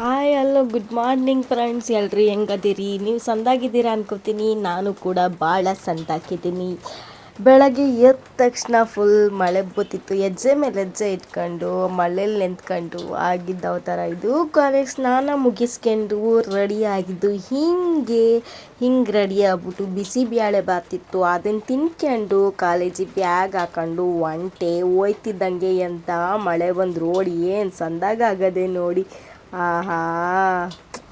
Hi, hello good morning friends ಎಲ್ರಿ ಹೆಂಗದಿರಿ? ನೀವು ಸಂದಾಗಿದ್ದೀರಾ ಅನ್ಕೋತೀನಿ. ನಾನು ಕೂಡ ಭಾಳ ಸಂದಾಕಿದ್ದೀನಿ ಬೆಳಗ್ಗೆ ಎದ್ದ ತಕ್ಷಣ ಫುಲ್ ಮಳೆ ಬತ್ತಿತ್ತು ಹೆಜ್ಜೆ ಮೇಲೆ ಹೆಜ್ಜೆ ಇಟ್ಕೊಂಡು, ಮಳೇಲಿ ನಿಂತ್ಕೊಂಡು ಆಗಿದ್ದಾವ ಥರ ಇದು. ಕಾಲೇಜ್ ಸ್ನಾನ ಮುಗಿಸ್ಕೊಂಡು ರೆಡಿ ಆಗಿದ್ದು, ಹಿಂಗೆ ಹಿಂಗೆ ರೆಡಿ ಆಗ್ಬಿಟ್ಟು ಬಿಸಿ ಬ್ಯಾಳೆ ಬಾತಿತ್ತು ಅದನ್ನು ತಿನ್ಕೊಂಡು ಕಾಲೇಜಿಗೆ ಬ್ಯಾಗ್ ಹಾಕೊಂಡು ಒಂಟೆ ಹೋಯ್ತಿದ್ದಂಗೆ ಅಂತ ಮಳೆ ಬಂದು ರೋಡ್ ಏನು ಸಂದಾಗ ಆಗದೆ ನೋಡಿ. ಆಹಾ.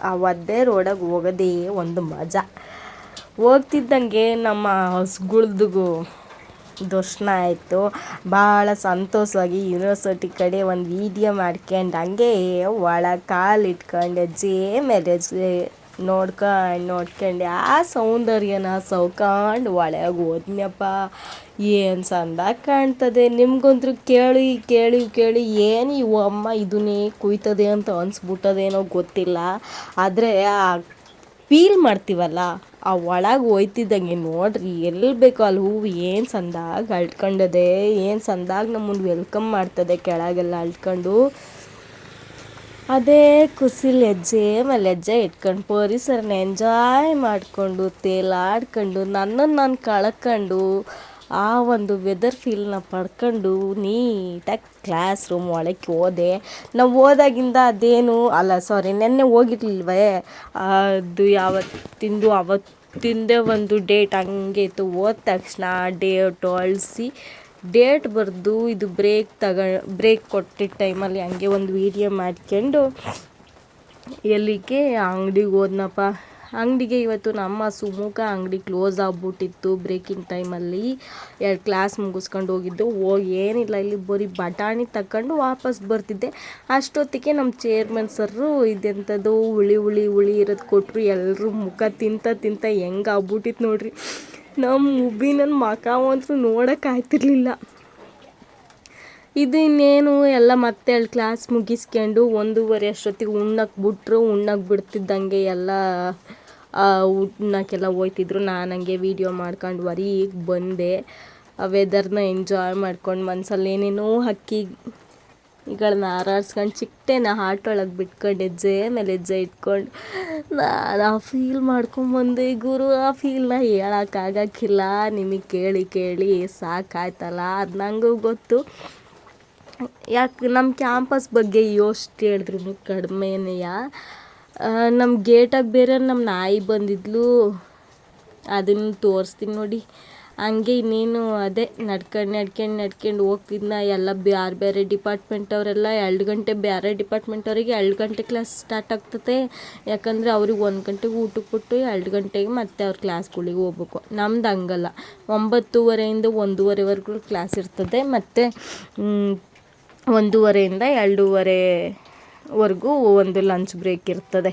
ಆ ಒದ್ದೆ ರೋಡಾಗ ಹೋಗೋದೇ ಒಂದು ಮಜಾ. ಹೋಗ್ತಿದ್ದಂಗೆ ನಮ್ಮ ಹಸುಗಳ್ದು ದರ್ಶನ ಆಯಿತು. ಭಾಳ ಸಂತೋಷವಾಗಿ ಯೂನಿವರ್ಸಿಟಿ ಕಡೆ ಒಂದು ವಿಡಿಯೋ ಮಾಡ್ಕೊಂಡು ಹಂಗೆ ಒಳಗೆ ಕಾಲು ಇಟ್ಕೊಂಡು ಮೇಲೆ ಹೆಜ್ಜೆ ನೋಡ್ಕೊಂಡು ನೋಡ್ಕೊಂಡು. ಆ ಸೌಂದರ್ಯನ ಸೌಕಾಂಡು ಒಳಗೆ ಹೋದ್ನ್ಯಪ್ಪ. ಏನು ಚಂದ ಕಾಣ್ತದೆ? ನಿಮ್ಗಂತೂ ಕೇಳಿ ಕೇಳಿ ಕೇಳಿ ಏನು ಇವು ಅಮ್ಮ ಇದನ್ನೇ ಕುಯ್ತದೆ ಅಂತ ಅನ್ಸ್ಬಿಟ್ಟದೇನೋ ಗೊತ್ತಿಲ್ಲ. ಆದರೆ ಆ ಫೀಲ್ ಮಾಡ್ತೀವಲ್ಲ, ಆ ಒಳಗೆ ಹೋಯ್ತಿದ್ದಂಗೆ ನೋಡ್ರಿ ಎಲ್ಲಿ ಬೇಕೋ ಅಲ್ಲಿ ಹೂವು ಏನು ಚಂದಾಗ ಅಳ್ಕೊಂಡದೆ, ಏನು ಸಂದಾಗ ನಮ್ಮನ್ನು ವೆಲ್ಕಮ್ ಮಾಡ್ತದೆ ಕೆಳಗೆಲ್ಲ ಅಳ್ಕೊಂಡು. ಅದೇ ಖುಷಿ ಹೆಜ್ಜೆ ಮೇಲೆ ಹೆಜ್ಜೆ ಇಟ್ಕೊಂಡು ಪರಿಸರನ ಎಂಜಾಯ್ ಮಾಡಿಕೊಂಡು ತೇಲಾಡ್ಕೊಂಡು ನನ್ನನ್ನು ನಾನು ಕಳ್ಕೊಂಡು ಆ ಒಂದು ವೆದರ್ ಫೀಲ್ನ ಪಡ್ಕೊಂಡು ನೀಟಾಗಿ ಕ್ಲಾಸ್ ರೂಮ್ ಒಳಗೆ ಹೋದೆ. ನಾವು ಹೋದಾಗಿಂದ ಅದೇನು ಅಲ್ಲ ಸಾರಿ ನೆನ್ನೆ ಹೋಗಿರ್ಲಿಲ್ವೇ? ಅದು ಯಾವತ್ತಿಂದು ಅವತ್ತಿಂದೇ ಒಂದು ಡೇಟ್ ಹಂಗೆ ಇತ್ತು. ಹೋದ ತಕ್ಷಣ ಡೇಟ್ ಅಳಿಸಿ ಡೇಟ್ ಬರೆದು ಇದು ಬ್ರೇಕ್ ತಗ ಬ್ರೇಕ್ ಕೊಟ್ಟಿದ್ದ ಟೈಮಲ್ಲಿ ಹಂಗೆ ಒಂದು ವೀಡಿಯೋ ಮಾಡ್ಕೊಂಡು ಎಲ್ಲಿಗೆ ಅಂಗ್ಡಿಗೆ ಹೋದ್ನಪ್ಪ. ಅಂಗಡಿಗೆ ಇವತ್ತು ನಮ್ಮ ಸುಮುಖ ಅಂಗಡಿ ಕ್ಲೋಸ್ ಆಗ್ಬಿಟ್ಟಿತ್ತು ಬ್ರೇಕಿಂಗ್ ಟೈಮಲ್ಲಿ ಎರಡು ಕ್ಲಾಸ್ ಮುಗಿಸ್ಕೊಂಡು ಹೋಗಿದ್ದು. ಹೋಗಿ ಏನಿಲ್ಲ, ಇಲ್ಲಿ ಬರೀ ಬಟಾಣಿ ತಗೊಂಡು ವಾಪಸ್ ಬರ್ತಿದ್ದೆ. ಅಷ್ಟೊತ್ತಿಗೆ ನಮ್ಮ ಚೇರ್ಮನ್ ಸರ್ರು ಇದೆಂಥದ್ದು ಹುಳಿ ಹುಳಿ ಹುಳಿ ಇರೋದು ಕೊಟ್ಟರು ಎಲ್ಲರೂ ಮುಖ ತಿಂತ ತಿಂತ ಹೆಂಗೆ ಆಗ್ಬಿಟ್ಟಿತ್ತು ನೋಡ್ರಿ. ನಮ್ಮ ಮುಬ್ಬಿ ನನ್ನ ಅಂತೂ ನೋಡೋಕೆ ಆಯ್ತಿರ್ಲಿಲ್ಲ. ಇದು ಇನ್ನೇನು, ಎಲ್ಲ ಮತ್ತೆ ಅಲ್ಲಿ ಕ್ಲಾಸ್ ಮುಗಿಸ್ಕೊಂಡು ಒಂದೂವರೆ ಅಷ್ಟೊತ್ತಿಗೆ ಉಣ್ಣಕ್ಕೆ ಬಿಟ್ಟರು ಉಣ್ಣಕ್ಕೆ ಬಿಡ್ತಿದ್ದಂಗೆ ಎಲ್ಲ ಉಣ್ಣಕ್ಕೆಲ್ಲ ಹೋಯ್ತಿದ್ರು. ನಾನು ಹಂಗೆ ವೀಡಿಯೋ ಮಾಡ್ಕೊಂಡು ಹೊರೀಗ್ ಬಂದೆ. ಆ ವೆದರ್ನ ಎಂಜಾಯ್ ಮಾಡ್ಕೊಂಡು ಮನ್ಸಲ್ಲಿ ಏನೇನೋ ಹಕ್ಕಿಗಳನ್ನ ಹಾರಾಡ್ಸ್ಕೊಂಡು ಚಿಟ್ಟೆನ ಒಳಗೆ ಬಿಟ್ಕೊಂಡು ಹೆಜ್ಜೆ ಮೇಲೆ ಹೆಜ್ಜೆ ಇಟ್ಕೊಂಡು ನಾನು ಆ ಫೀಲ್ ಮಾಡ್ಕೊಂಬಂದೆ ಗುರು. ಆ ಫೀಲ್ನ ಹೇಳೋಕ್ಕಾಗಕ್ಕಿಲ್ಲ ನಿಮಗೆ ಕೇಳಿ ಕೇಳಿ ಸಾಕಾಯ್ತಲ್ಲ. ಅದು ನನಗೂ ಗೊತ್ತು. ಯಾಕೆ ನಮ್ಮ ಕ್ಯಾಂಪಸ್ ಬಗ್ಗೆ ಯೋಸ್ಟ್ ಹೇಳಿದ್ರು ಕಡಿಮೆನೆಯ. ನಮ್ಮ ಗೇಟಾಗಿ ಬೇರೆ ನಮ್ಮ ನಾಯಿ ಬಂದಿದ್ಲು. ಅದನ್ನು ತೋರಿಸ್ತೀನಿ ನೋಡಿ. ಹಂಗೆ ಇನ್ನೇನು ಅದೇ ನಡ್ಕೊಂಡು ನಡ್ಕೊಂಡು ನಡ್ಕೊಂಡು ಹೋಗ್ತಿದ್ನ. ಎಲ್ಲ ಬೇರೆ ಬೇರೆ ಡಿಪಾರ್ಟ್ಮೆಂಟ್ ಅವರೆಲ್ಲ ಎರಡು ಗಂಟೆ ಬೇರೆ ಡಿಪಾರ್ಟ್ಮೆಂಟ್ ಅವರಿಗೆ ಎರಡು ಗಂಟೆ ಕ್ಲಾಸ್ ಸ್ಟಾರ್ಟ್ ಆಗ್ತದೆ ಯಾಕಂದರೆ ಅವ್ರಿಗೆ ಒಂದು ಗಂಟೆಗೆ ಊಟಕ್ಕೆ ಕೊಟ್ಟು ಎರಡು ಗಂಟೆಗೆ ಮತ್ತೆ ಅವ್ರ ಕ್ಲಾಸ್ಗಳಿಗೆ ಹೋಗ್ಬೇಕು. ನಮ್ದು ಹಂಗಲ್ಲ. ಒಂಬತ್ತುವರೆಯಿಂದ ಒಂದೂವರೆವರೆಗೂ ಕ್ಲಾಸ್ ಇರ್ತದೆ. ಮತ್ತು ಒಂದೂವರೆಯಿಂದ ಎರಡೂವರೆವರೆಗೂ ಒಂದು ಲಂಚ್ ಬ್ರೇಕ್ ಇರ್ತದೆ.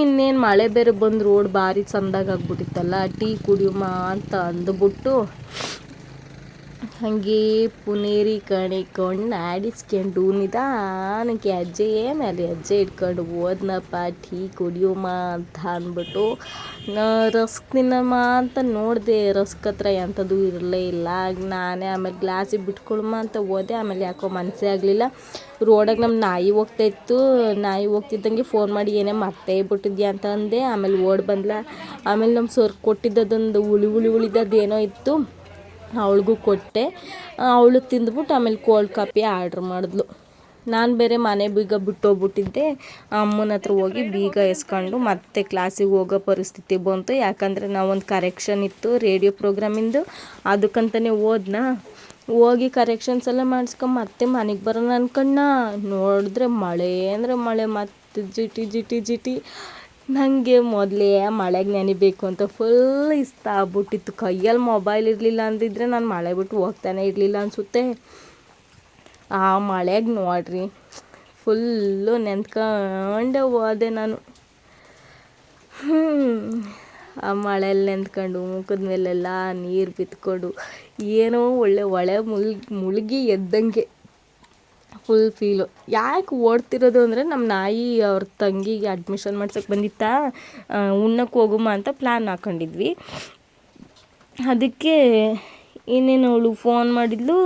ಇನ್ನೇನು ಮಳೆ ಬೇರೆ ಬಂದು ರೋಡ್ ಭಾರಿ ಚಂದಾಗಿ ಆಗ್ಬಿಟ್ಟಿತ್ತಲ್ಲ ಟೀ ಕುಡಿಯುಮ ಅಂತ ಅಂದ್ಬಿಟ್ಟು ಹಾಗೆ ಪುನೇರಿ ಕಣಿಕೊಂಡು ಆಡಿಸ್ಕೊಂಡು ನಿಧಾನಕ್ಕೆ ಅಜ್ಜೆ ಮೇಲೆ ಅಜ್ಜೆ ಇಟ್ಕೊಂಡು ಓದ್ನಪ್ಪ ಟೀ ಕುಡಿಯೋಮ ಅಂತ ಅಂದ್ಬಿಟ್ಟು ರಸ್ಕ್ ತಿನ್ನಮ್ಮ ಅಂತ ನೋಡಿದೆ, ರಸ್ಕ್ ಹತ್ರ ಎಂಥದ್ದು ಇರಲೇ ಇಲ್ಲ. ನಾನೇ ಆಮೇಲೆ ಗ್ಲಾಸಿಗೆ ಬಿಟ್ಕೊಳಮ್ಮ ಅಂತ ಓದೆ, ಆಮೇಲೆ ಯಾಕೋ ಮನಸ್ಸೇ ಆಗಲಿಲ್ಲ. ರೋಡಾಗ ನಮ್ಮ ನಾಯಿ ಹೋಗ್ತಾಯಿತ್ತು. ನಾಯಿ ಹೋಗ್ತಿದ್ದಂಗೆ ಫೋನ್ ಮಾಡಿ, ಏನೇ ಮತ್ತೆ ಬಿಟ್ಟಿದ್ಯಾ? ಅಂತ ಅಂದೆ. ಆಮೇಲೆ ಓಡ್ ಬಂದ್ಲ. ಆಮೇಲೆ ನಮ್ಮ ಸರ್ ಕೊಟ್ಟಿದ್ದದೊಂದು ಹುಳಿ ಹುಳಿ ಉಳಿದದ್ದೇನೋ ಇತ್ತು. ಅವಳಿಗೂ ಕೊಟ್ಟೆ. ಅವಳು ತಿಂದ್ಬಿಟ್ಟು ಆಮೇಲೆ ಕೋಲ್ಡ್ ಕಾಫಿ ಆರ್ಡ್ರ್ ಮಾಡಿದ್ಲು. ನಾನು ಬೇರೆ ಮನೆ ಬೀಗ ಬಿಟ್ಟೋಗ್ಬಿಟ್ಟಿದ್ದೆ. ಅಮ್ಮನ ಹತ್ರ ಹೋಗಿ ಬೀಗ ಎಸ್ಕೊಂಡು ಮತ್ತೆ ಕ್ಲಾಸಿಗೆ ಹೋಗೋ ಪರಿಸ್ಥಿತಿ ಬಂತು. ಯಾಕಂದರೆ ನಾವೊಂದು ಕರೆಕ್ಷನ್ ಇತ್ತು ರೇಡಿಯೋ ಪ್ರೋಗ್ರಾಮಿಂದು ಅದಕ್ಕಂತಲೇ ಓದ್ನಾ ಹೋಗಿ ಕರೆಕ್ಷನ್ಸ್ ಎಲ್ಲ ಮಾಡಿಸ್ಕೊಂಡು ಮತ್ತೆ ಮನೆಗೆ ಬರೋಣ ಅನ್ಕಣ್ಣ ನೋಡಿದ್ರೆ ಮಳೆ ಅಂದರೆ ಮಳೆ. ಮತ್ತೆ ಜಿಟಿ ಜಿಟಿ ಜಿಟಿ. ನನಗೆ ಮೊದಲೇ ಮಳೆಗೆ ನೆನಿಬೇಕು ಅಂತ ಫುಲ್ ಇಷ್ಟ ಆಗ್ಬಿಟ್ಟಿತ್ತು. ಕೈಯಲ್ಲಿ ಮೊಬೈಲ್ ಇರಲಿಲ್ಲ ಅಂದಿದ್ರೆ ನಾನು ಮಳೆ ಬಿಟ್ಟು ಹೋಗ್ತಾನೆ ಇರಲಿಲ್ಲ ಅನಿಸುತ್ತೆ. ಆ ಮಳೆಗೆ ನೋಡ್ರಿ ಫುಲ್ಲು ನೆಂದ್ಕೊಂಡೆ ಹೋದೆ ನಾನು. ಆ ಮಳೆಯಲ್ಲಿ ನೆಂದ್ಕೊಂಡು ಮುಖದ ಮೇಲೆಲ್ಲ ನೀರು ಬಿತ್ಕೊಂಡು ಏನೋ ಒಳ್ಳೆ ಒಳೆ ಮುಳ್ ಮುಳುಗಿ ಎದ್ದಂಗೆ. ಫುಲ್ ಫೀಲು ಯಾಕೆ ಓಡ್ತಿರೋದು ಅಂದರೆ ನಮ್ಮ ನಾಯಿ ಅವ್ರ ತಂಗಿಗೆ ಅಡ್ಮಿಷನ್ ಮಾಡ್ಸೋಕೆ ಬಂದಿತ್ತಾ ಉಣ್ಣಕ್ಕೆ ಹೋಗುಮ ಅಂತ ಪ್ಲ್ಯಾನ್ ಹಾಕ್ಕೊಂಡಿದ್ವಿ ಅದಕ್ಕೆ ಇನ್ನೇನು ಅವಳು ಫೋನ್ ಮಾಡಿದ್ಲು,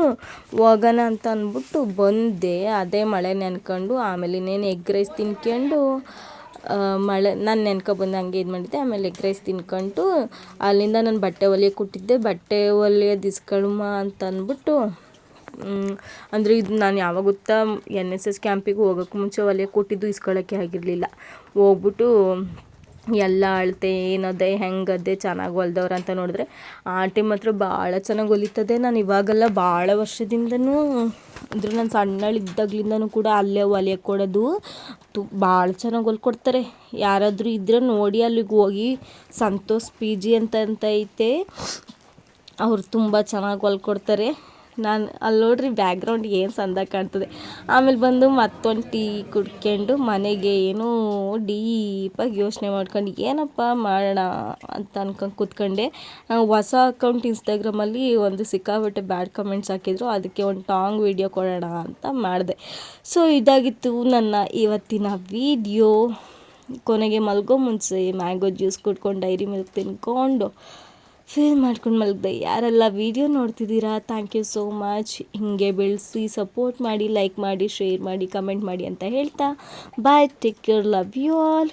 ಹೋಗೋಣ ಅಂತ ಅಂದ್ಬಿಟ್ಟು ಬಂದೆ. ಅದೇ ಮಳೆ ನೆನ್ಕೊಂಡು, ಆಮೇಲೆ ಇನ್ನೇನು ಎಗ್ ರೈಸ್ ತಿನ್ಕೊಂಡು ಮಳೆ, ನಾನು ನೆನ್ಕೊಬಂದು ಹಂಗೆ ಇದು ಮಾಡಿದ್ದೆ. ಆಮೇಲೆ ಎಗ್ ರೈಸ್ ತಿನ್ಕೊಂಡು, ಅಲ್ಲಿಂದ ನಾನು ಬಟ್ಟೆ ಹೊಲಿಯೋಕೆ ಕೊಟ್ಟಿದ್ದೆ ಬಟ್ಟೆ ಹೊಲಿಯೋದು ಇಸ್ಕೊಳಮ್ಮ ಅಂತ ಅಂದ್ಬಿಟ್ಟು ಅಂದರೆ ಇದು ನಾನು ಯಾವಾಗ ಗೊತ್ತಾ ಎನ್ ಎಸ್ ಎಸ್ ಕ್ಯಾಂಪಿಗೆ ಹೋಗೋಕ್ಕೆ ಮುಂಚೆ ಒಲೆ ಕೊಟ್ಟಿದ್ದು ಇಸ್ಕೊಳ್ಳೋಕ್ಕೆ ಆಗಿರಲಿಲ್ಲ. ಹೋಗ್ಬಿಟ್ಟು ಎಲ್ಲ ಅಳತೆ, ಏನದೆ, ಹೆಂಗದೆ, ಚೆನ್ನಾಗಿ ಹೊಲ್ದವ್ರ ಅಂತ ನೋಡಿದ್ರೆ ಆ ಟೈಮ್ ಮಾತ್ರ ಭಾಳ ಚೆನ್ನಾಗಿ ಹೊಲಿತದೆ. ನಾನು ಇವಾಗೆಲ್ಲ ಭಾಳ ವರ್ಷದಿಂದನೂ, ಅಂದ್ರೆ ನಾನು ಸಣ್ಣಳಿದ್ದಾಗ್ಲಿಂದನೂ ಕೂಡ ಅಲ್ಲೇ ಹೊಲಿಯಕ್ಕೆ ಕೊಡೋದು ತು ಭಾಳ ಚೆನ್ನಾಗಿ ಹೊಲ್ಕೊಡ್ತಾರೆ ಯಾರಾದರೂ ಇದ್ದರೆ ನೋಡಿ ಅಲ್ಲಿಗೆ ಹೋಗಿ, ಸಂತೋಷ್ ಪಿ ಜಿ ಅಂತ ಅಂತ ಐತೆ, ಅವ್ರು ತುಂಬ ಚೆನ್ನಾಗಿ ಹೊಲ್ಕೊಡ್ತಾರೆ ನಾನು ಅಲ್ಲಿ ನೋಡ್ರಿ ಬ್ಯಾಕ್ಗ್ರೌಂಡ್ ಏನು ಸಂದ ಕಾಣ್ತದೆ. ಆಮೇಲೆ ಬಂದು ಮತ್ತೊಂದು ಟೀ ಕುಡ್ಕೊಂಡು ಮನೆಗೆ ಏನೋ ಡೀಪಾಗಿ ಯೋಚನೆ ಮಾಡ್ಕೊಂಡು, ಏನಪ್ಪ ಮಾಡೋಣ? ಅಂತ ಅನ್ಕೊಂಡು ಕೂತ್ಕೊಂಡೆ. ಹೊಸ ಅಕೌಂಟ್ ಇನ್ಸ್ಟಾಗ್ರಾಮಲ್ಲಿ ಒಂದು ಸಿಕ್ಕಾಬಿಟ್ಟೆ ಬ್ಯಾಡ್ ಕಮೆಂಟ್ಸ್ ಹಾಕಿದ್ರು. ಅದಕ್ಕೆ ಒಂದು ಟಾಂಗ್ ವಿಡಿಯೋ ಕೊಡೋಣ ಅಂತ ಮಾಡಿದೆ. ಸೊ ಇದಾಗಿತ್ತು ನನ್ನ ಇವತ್ತಿನ ವಿಡಿಯೋ ಕೊನೆಗೆ ಮಲ್ಗೋ ಮುಂಚೆ ಮ್ಯಾಂಗೋ ಜ್ಯೂಸ್ ಕುಡ್ಕೊಂಡು ಡೈರಿ ಮಿಲ್ಕ್ ತಿನ್ಕೊಂಡು ಫೀಲ್ ಮಾಡ್ಕೊಂಡು ಮಲಗಿದೆ. ಯಾರೆಲ್ಲ ವಿಡಿಯೋ ನೋಡ್ತಿದ್ದೀರಾ ಥ್ಯಾಂಕ್ ಯು ಸೋ ಮಚ್ ಹಿಂಗೆ ಬೆಳೆಸಿ ಸಪೋರ್ಟ್ ಮಾಡಿ ಲೈಕ್ ಮಾಡಿ ಶೇರ್ ಮಾಡಿ ಕಮೆಂಟ್ ಮಾಡಿ ಅಂತ ಹೇಳ್ತಾ. Bye take care love you all